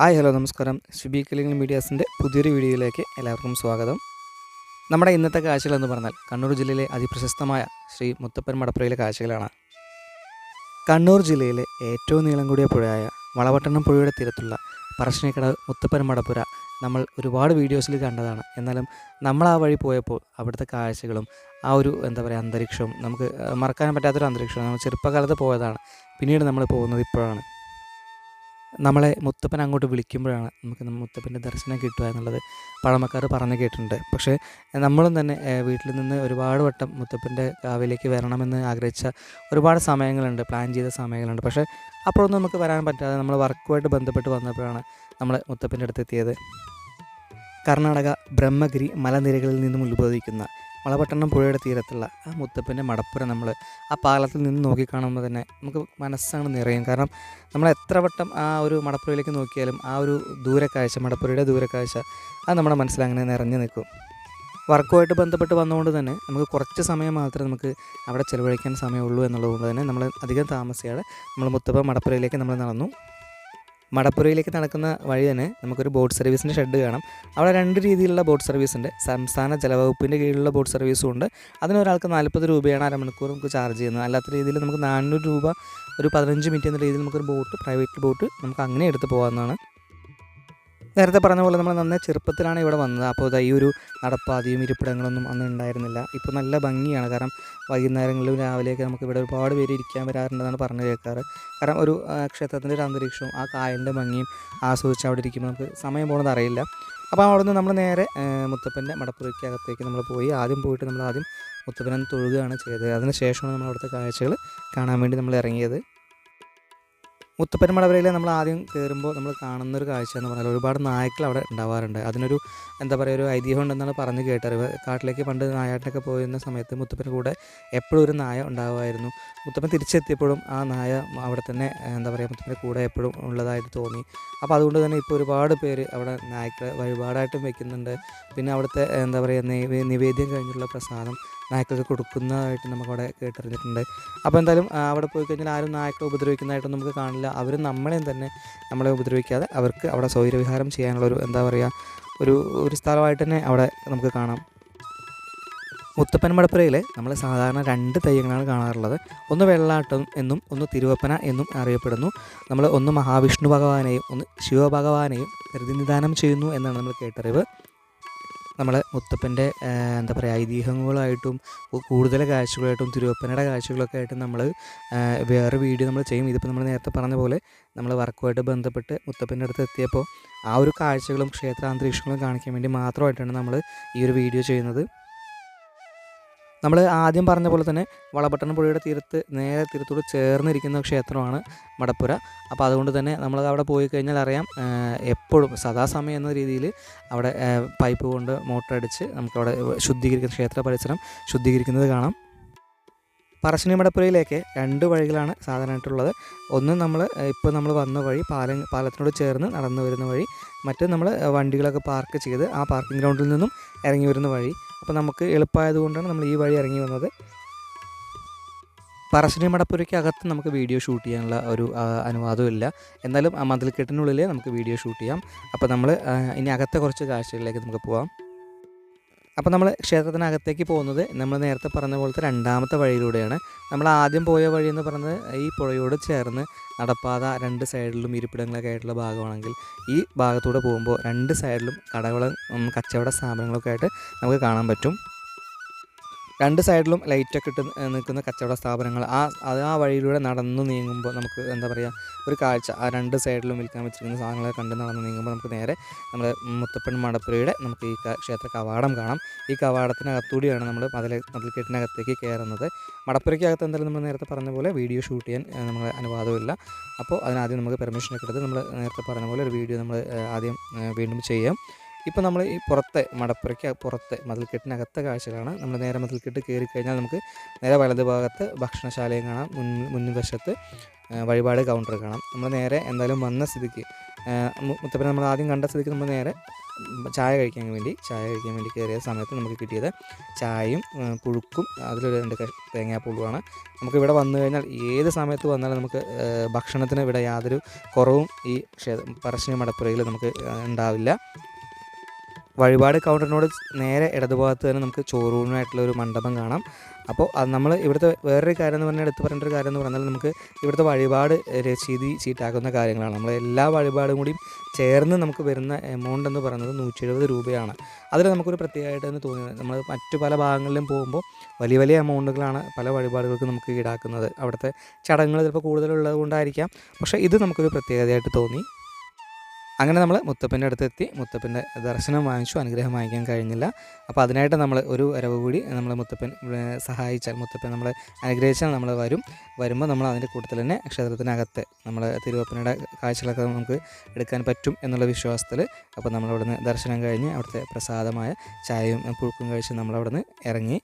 Hi hello നമസ്കാരം. ഷിബി കലിംഗ് മീഡിയാസിന്റെ പുതിയൊരു വീഡിയോയിലേക്ക് എല്ലാവർക്കും സ്വാഗതം. നമ്മുടെ ഇന്നത്തെ കാഴ്ചകൾ എന്ന് പറഞ്ഞാൽ കണ്ണൂർ ജില്ലയിലെ അതിപ്രശസ്തമായ ശ്രീ മുത്തപ്പൻ മടപ്പുരയിലെ കാഴ്ചകളാണ്. കണ്ണൂർ ജില്ലയിലെ ഏറ്റവും നീളം കൂടിയ പുഴയായ വളവട്ടണം പുഴയുടെ തീരത്തുള്ള പറശ്ശിനിക്കടവ് മുത്തപ്പൻ മടപ്പുര നമ്മൾ ഒരുപാട് വീഡിയോസിൽ കണ്ടതാണ്. എന്നാലും നമ്മൾ ആ വഴി പോയപ്പോൾ അവിടുത്തെ കാഴ്ചകളും ആ ഒരു എന്താ പറയുക അന്തരീക്ഷവും നമുക്ക് മറക്കാൻ പറ്റാത്തൊരു അന്തരീക്ഷവും നമ്മൾ ചെറുപ്പകാലത്ത് പോയതാണ്. പിന്നീട് നമ്മൾ പോകുന്നത് ഇപ്പോഴാണ്. നമ്മളെ മുത്തപ്പൻ അങ്ങോട്ട് വിളിക്കുമ്പോഴാണ് നമുക്ക് മുത്തപ്പന്റെ ദർശനം കിട്ടുക എന്നുള്ളത് പഴമക്കാർ പറഞ്ഞു കേട്ടിട്ടുണ്ട്. പക്ഷേ നമ്മളും തന്നെ വീട്ടിൽ നിന്ന് ഒരുപാട് വട്ടം മുത്തപ്പന്റെ കാവിലേക്ക് വരണമെന്ന് ആഗ്രഹിച്ച ഒരുപാട് സമയങ്ങളുണ്ട് പ്ലാൻ ചെയ്ത സമയങ്ങളുണ്ട്. പക്ഷേ അപ്പോഴൊന്നും നമുക്ക് വരാൻ പറ്റാതെ നമ്മൾ വർക്കുമായിട്ട് ബന്ധപ്പെട്ട് വന്നപ്പോഴാണ് നമ്മൾ മുത്തപ്പന്റെ അടുത്ത് എത്തിയത്. കർണാടക ബ്രഹ്മഗിരി മലനിരകളിൽ നിന്നും ഉത്ഭവിക്കുന്ന വളപട്ടണം പുഴയുടെ തീരത്തുള്ള ആ മുത്തപ്പന്റെ മടപ്പുര നമ്മൾ ആ പാലത്തിൽ നിന്ന് നോക്കിക്കാണുമ്പോൾ തന്നെ നമുക്ക് മനസ്സാണ് നിറയും. കാരണം നമ്മൾ എത്ര വട്ടം ആ ഒരു മടപ്പുരയിലേക്ക് നോക്കിയാലും ആ ഒരു ദൂരക്കാഴ്ച മടപ്പുരയുടെ ദൂരക്കാഴ്ച അത് നമ്മുടെ മനസ്സിൽ അങ്ങനെ നിറഞ്ഞു നിൽക്കും. വർക്കുമായിട്ട് ബന്ധപ്പെട്ട് വന്നുകൊണ്ട് തന്നെ നമുക്ക് കുറച്ച് സമയം മാത്രമേ നമുക്ക് അവിടെ ചിലവഴിക്കാൻ സമയമുള്ളൂ എന്നുള്ളതുകൊണ്ട് തന്നെ നമ്മൾ അധികം താമസിയാതെ നമ്മൾ മുത്തപ്പൻ മടപ്പുരയിലേക്ക് നമ്മൾ നടന്നു. മടപ്പുരയിലേക്ക് നടക്കുന്ന വഴി തന്നെ നമുക്കൊരു ബോട്ട് സർവീസിന്റെ ഷെഡ് കാണാം. അവിടെ രണ്ട് രീതിയിലുള്ള ബോട്ട് സർവീസ് ഉണ്ട്. സംസ്ഥാന ജലവകുപ്പിന്റെ കീഴിലുള്ള ബോട്ട് സർവീസും ഉണ്ട്. അതിനൊരാൾക്ക് നാൽപ്പത് രൂപയാണ് അരമണിക്കൂർ നമുക്ക് ചാർജ് ചെയ്യുന്നത്. അല്ലാത്ത രീതിയിൽ നമുക്ക് നാനൂറ് രൂപ ഒരു പതിനഞ്ച് മിനിറ്റ് എന്ന രീതിയിൽ നമുക്കൊരു ബോട്ട് പ്രൈവറ്റ് ബോട്ട് നമുക്ക് അങ്ങനെ എടുത്ത് പോകാവുന്നതാണ്. നേരത്തെ പറഞ്ഞ പോലെ നമ്മൾ നന്നേ ചെറുപ്പത്തിലാണ് ഇവിടെ വന്നത്. അപ്പോൾ ഈ ഒരു നടപ്പാതിയും ഇരിപ്പിടങ്ങളൊന്നും അന്ന് ഉണ്ടായിരുന്നില്ല. ഇപ്പോൾ നല്ല ഭംഗിയാണ്. കാരണം വൈകുന്നേരങ്ങളിലും രാവിലെയൊക്കെ നമുക്ക് ഇവിടെ ഒരുപാട് പേര് ഇരിക്കാൻ വരാറുണ്ടെന്നാണ് പറഞ്ഞു കേൾക്കാറ്. കാരണം ഒരു ക്ഷേത്രത്തിന്റെ ഒരു അന്തരീക്ഷവും ആ കായലിന്റെ ഭംഗിയും ആസ്വദിച്ച് അവിടെ ഇരിക്കുമ്പോൾ നമുക്ക് സമയം പോകുന്നത് അറിയില്ല. അപ്പോൾ അവിടെ നിന്ന് നമ്മൾ നേരെ മുത്തപ്പന്റെ മടപ്പുരയ്ക്കകത്തേക്ക് നമ്മൾ പോയി. ആദ്യം പോയിട്ട് നമ്മൾ ആദ്യം മുത്തപ്പനെ തൊഴുകയാണ് ചെയ്തത്. അതിന് ശേഷമാണ് നമ്മൾ അവിടുത്തെ കാഴ്ചകൾ കാണാൻ വേണ്ടി നമ്മൾ ഇറങ്ങിയത്. മുത്തപ്പൻ മടവരയിൽ നമ്മൾ ആദ്യം കയറുമ്പോൾ നമ്മൾ കാണുന്നൊരു കാഴ്ച എന്ന് പറഞ്ഞാൽ ഒരുപാട് നായ്ക്കൾ അവിടെ ഉണ്ടാവാറുണ്ട്. അതിനൊരു എന്താ പറയുക ഒരു ഐതിഹ്യം ഉണ്ടെന്നാണ് പറഞ്ഞ് കേട്ടറിവ് കാട്ടിലേക്ക് പണ്ട് നായാട്ടിനൊക്കെ പോയിരുന്ന സമയത്ത് മുത്തപ്പന്റെ കൂടെ എപ്പോഴും ഒരു നായ ഉണ്ടാവുമായിരുന്നു. മുത്തപ്പൻ തിരിച്ചെത്തിയപ്പോഴും ആ നായ അവിടെ തന്നെ എന്താ പറയുക മുത്തപ്പന്റെ കൂടെ എപ്പോഴും ഉള്ളതായിട്ട് തോന്നി. അപ്പോൾ അതുകൊണ്ട് തന്നെ ഇപ്പോൾ ഒരുപാട് പേര് അവിടെ നായ്ക്കളെ വഴിപാടായിട്ടും വെക്കുന്നുണ്ട്. പിന്നെ അവിടുത്തെ എന്താ പറയുക നിവേ നിവേദ്യം കഴിഞ്ഞുള്ള പ്രസാദം നായ്ക്കൾക്ക് കൊടുക്കുന്നതായിട്ട് നമുക്കവിടെ കേട്ടറിഞ്ഞിട്ടുണ്ട്. അപ്പോൾ എന്തായാലും അവിടെ പോയി കഴിഞ്ഞാൽ ആരും നായ്ക്കളെ ഉപദ്രവിക്കുന്നതായിട്ടൊന്നും നമുക്ക് കാണില്ല. അവർ നമ്മളെയും തന്നെ നമ്മളെ ഉപദ്രവിക്കാതെ അവർക്ക് അവിടെ സൗകര്യവിഹാരം ചെയ്യാനുള്ള ഒരു എന്താ പറയുക ഒരു ഒരു സ്ഥലമായിട്ട് തന്നെ അവിടെ നമുക്ക് കാണാം. മുത്തപ്പൻ മടപ്പുരയിൽ നമ്മൾ സാധാരണ രണ്ട് തെയ്യങ്ങളാണ് കാണാറുള്ളത്. ഒന്ന് വെള്ളാട്ടം എന്നും ഒന്ന് തിരുവപ്പന എന്നും അറിയപ്പെടുന്നു. നമ്മൾ ഒന്ന് മഹാവിഷ്ണു ഭഗവാനെയും ഒന്ന് ശിവഭഗവാനെയും പ്രതിനിധാനം ചെയ്യുന്നു എന്നാണ് നമ്മൾ കേട്ടറിവ്. നമ്മൾ മുത്തപ്പന്റെ എന്താ പറയുക ഐതിഹ്യങ്ങളായിട്ടും കൂടുതൽ കാഴ്ചകളായിട്ടും തിരുവപ്പനയുടെ കാഴ്ചകളൊക്കെ ആയിട്ട് നമ്മൾ വേറെ വീഡിയോ നമ്മൾ ചെയ്യും. ഇതിപ്പോൾ നമ്മൾ നേരത്തെ പറഞ്ഞ പോലെ നമ്മൾ വർക്കുമായിട്ട് ബന്ധപ്പെട്ട് മുത്തപ്പന്റെ അടുത്ത് എത്തിയപ്പോൾ ആ ഒരു കാഴ്ചകളും ക്ഷേത്രാന്തരീക്ഷങ്ങളും കാണിക്കാൻ വേണ്ടി മാത്രമായിട്ടാണ് നമ്മൾ ഈ ഒരു വീഡിയോ ചെയ്യുന്നത്. നമ്മൾ ആദ്യം പറഞ്ഞ പോലെ തന്നെ വളപട്ടണം പുഴയുടെ തീരത്ത് നേരെ തീരത്തോട് ചേർന്നിരിക്കുന്ന ക്ഷേത്രമാണ് മടപ്പുര. അപ്പോൾ അതുകൊണ്ട് തന്നെ നമ്മൾ അവിടെ പോയി കഴിഞ്ഞാൽ അറിയാം എപ്പോഴും സദാസമയം എന്ന രീതിയിൽ അവിടെ പൈപ്പ് കൊണ്ട് മോട്ടർ അടിച്ച് നമുക്കവിടെ ശുദ്ധീകരിക്കുന്ന ക്ഷേത്ര പരിസരം ശുദ്ധീകരിക്കുന്നത് കാണാം. പറശ്ശിനി മടപ്പുരയിലേക്ക് രണ്ട് വഴികളാണ് സാധാരണയായിട്ടുള്ളത്. ഒന്ന് നമ്മൾ ഇപ്പോൾ നമ്മൾ വന്ന വഴി പാല പാലത്തിനോട് ചേർന്ന് നടന്നു വരുന്ന വഴി. മറ്റ് നമ്മൾ വണ്ടികളൊക്കെ പാർക്ക് ചെയ്ത് ആ പാർക്കിംഗ് ഗ്രൗണ്ടിൽ നിന്നും ഇറങ്ങി വരുന്ന വഴി. അപ്പോൾ നമുക്ക് എളുപ്പമായതുകൊണ്ടാണ് നമ്മൾ ഈ വഴി ഇറങ്ങി വന്നത്. പറശ്ശിനി മടപ്പുരയ്ക്ക് അകത്ത് നമുക്ക് വീഡിയോ ഷൂട്ട് ചെയ്യാനുള്ള ഒരു അനുവാദമില്ല എന്നാലും ആ മതിൽക്കെട്ടിനുള്ളിൽ നമുക്ക് വീഡിയോ ഷൂട്ട് ചെയ്യാം. അപ്പോൾ നമ്മൾ ഇനി അകത്തെ കുറച്ച് കാഴ്ചകളിലേക്ക് നമുക്ക് പോവാം. അപ്പോൾ നമ്മൾ ക്ഷേത്രത്തിനകത്തേക്ക് പോകുന്നത് നമ്മൾ നേരത്തെ പറഞ്ഞ പോലത്തെ രണ്ടാമത്തെ വഴിയിലൂടെയാണ്. നമ്മൾ ആദ്യം പോയ വഴി എന്ന് പറയുന്നത് ഈ പുഴയോട് ചേർന്ന് നടപ്പാത രണ്ട് സൈഡിലും ഇരിപ്പിടങ്ങളൊക്കെ ആയിട്ടുള്ള ഭാഗമാണെങ്കിൽ ഈ ഭാഗത്തൂടെ പോകുമ്പോൾ രണ്ട് സൈഡിലും കടകളും കച്ചവട സ്ഥാപനങ്ങളൊക്കെ ആയിട്ട് നമുക്ക് കാണാൻ പറ്റും. രണ്ട് സൈഡിലും ലൈറ്റൊക്കെ ഇട്ട് നിൽക്കുന്ന കച്ചവട സ്ഥാപനങ്ങൾ. ആ അത് ആ വഴിയിലൂടെ നടന്നു നീങ്ങുമ്പോൾ നമുക്ക് എന്താ പറയുക ഒരു കാഴ്ച. ആ രണ്ട് സൈഡിലും വിൽക്കാൻ വെച്ചിരിക്കുന്ന സാധനങ്ങളെ കണ്ട് നടന്ന് നീങ്ങുമ്പോൾ നമുക്ക് നേരെ നമ്മുടെ മുത്തപ്പൻ മടപ്പുരയുടെ നമുക്ക് ഈ ക്ഷേത്ര കവാടം കാണാം. ഈ കവാടത്തിനകത്തൂടിയാണ് നമ്മൾ മതിൽ മതിൽക്കെട്ടിനകത്തേക്ക് കയറുന്നത്. മടപ്പുരയ്ക്കകത്ത് എന്തായാലും നമ്മൾ നേരത്തെ പറഞ്ഞ പോലെ വീഡിയോ ഷൂട്ട് ചെയ്യാൻ നമ്മൾ അനുവാദമില്ല. അപ്പോൾ അതിനാദ്യം നമുക്ക് പെർമിഷനൊക്കെ എടുത്ത് നമ്മൾ നേരത്തെ പറഞ്ഞ പോലെ ഒരു വീഡിയോ നമ്മൾ ആദ്യം വീണ്ടും ചെയ്യാം. ഇപ്പോൾ നമ്മൾ ഈ പുറത്തെ മടപ്പുരയ്ക്ക് പുറത്തെ മതിൽക്കെട്ടിനകത്തെ കാഴ്ചകളാണ്. നമ്മൾ നേരെ മതിൽക്കെട്ട് കയറി കഴിഞ്ഞാൽ നമുക്ക് നേരെ വലത് ഭാഗത്ത് ഭക്ഷണശാലയും കാണാം. മുൻ മുൻവശത്ത് വഴിപാട് കൗണ്ടർ കാണാം. നമ്മൾ നേരെ എന്തായാലും വന്ന സ്ഥിതിക്ക് മുത്തപ്പന നമ്മൾ ആദ്യം കണ്ട സ്ഥിതിക്ക് നമ്മൾ നേരെ ചായ കഴിക്കാൻ വേണ്ടി ചായ കഴിക്കാൻ വേണ്ടി കയറിയ സമയത്ത് നമുക്ക് കിട്ടിയത് ചായയും പുഴുക്കും അതിലൊരു രണ്ട് തേങ്ങാപ്പൂളുമാണ് നമുക്ക് ഇവിടെ വന്നു കഴിഞ്ഞാൽ ഏത് സമയത്ത് വന്നാലും നമുക്ക് ഭക്ഷണത്തിന് ഇവിടെ യാതൊരു കുറവും ഈ ക്ഷേത്ര പറശ്ശിനി മടപ്പുരയിൽ നമുക്ക് ഉണ്ടാവില്ല. വഴിപാട് കൗണ്ടറിനോട് നേരെ ഇടതുഭാഗത്ത് തന്നെ നമുക്ക് ചോറൂണിനായിട്ടുള്ള ഒരു മണ്ഡപം കാണാം. അപ്പോൾ അത് നമ്മൾ ഇവിടുത്തെ വേറൊരു കാര്യം എന്ന് പറഞ്ഞാൽ എടുത്ത് പറയേണ്ട ഒരു കാര്യം എന്ന് പറഞ്ഞാൽ നമുക്ക് ഇവിടുത്തെ വഴിപാട് രസീതി ചീട്ടാക്കുന്ന കാര്യങ്ങളാണ്. നമ്മൾ എല്ലാ വഴിപാടും കൂടിയും ചേർന്ന് നമുക്ക് വരുന്ന എമൗണ്ട് എന്ന് പറയുന്നത് നൂറ്റി എഴുപത് രൂപയാണ്. അതിൽ നമുക്കൊരു പ്രത്യേകമായിട്ട് തന്നെ തോന്നിയത് നമ്മൾ മറ്റു പല ഭാഗങ്ങളിലും പോകുമ്പോൾ വലിയ വലിയ എമൗണ്ടുകളാണ് പല വഴിപാടുകൾക്ക് നമുക്ക് ഈടാക്കുന്നത്. അവിടുത്തെ ചടങ്ങുകൾ ചിലപ്പോൾ കൂടുതലുള്ളത് കൊണ്ടായിരിക്കാം. പക്ഷേ ഇത് നമുക്കൊരു പ്രത്യേകതയായിട്ട് തോന്നി. അങ്ങനെ നമ്മൾ മുത്തപ്പന്റെ അടുത്തെത്തി. മുത്തപ്പന്റെ ദർശനം വാങ്ങിച്ചു. അനുഗ്രഹം വാങ്ങിക്കാൻ കഴിഞ്ഞില്ല. അപ്പോൾ അതിനായിട്ട് നമ്മൾ ഒരു വരവ് കൂടി നമ്മൾ മുത്തപ്പൻ സഹായിച്ചാൽ മുത്തപ്പൻ നമ്മളെ അനുഗ്രഹിച്ചാൽ നമ്മൾ വരും. വരുമ്പോൾ നമ്മൾ അതിന്റെ കൂട്ടത്തിൽ തന്നെ ക്ഷേത്രത്തിനകത്ത് നമ്മൾ തിരുവപ്പനയുടെ കാഴ്ചകളൊക്കെ നമുക്ക് എടുക്കാൻ പറ്റും എന്നുള്ള വിശ്വാസത്തിൽ അപ്പോൾ നമ്മളവിടുന്ന് ദർശനം കഴിഞ്ഞ് അവിടുത്തെ പ്രസാദമായ ചായയും പുഴുക്കും കഴിച്ച് നമ്മളവിടുന്ന് ഇറങ്ങി.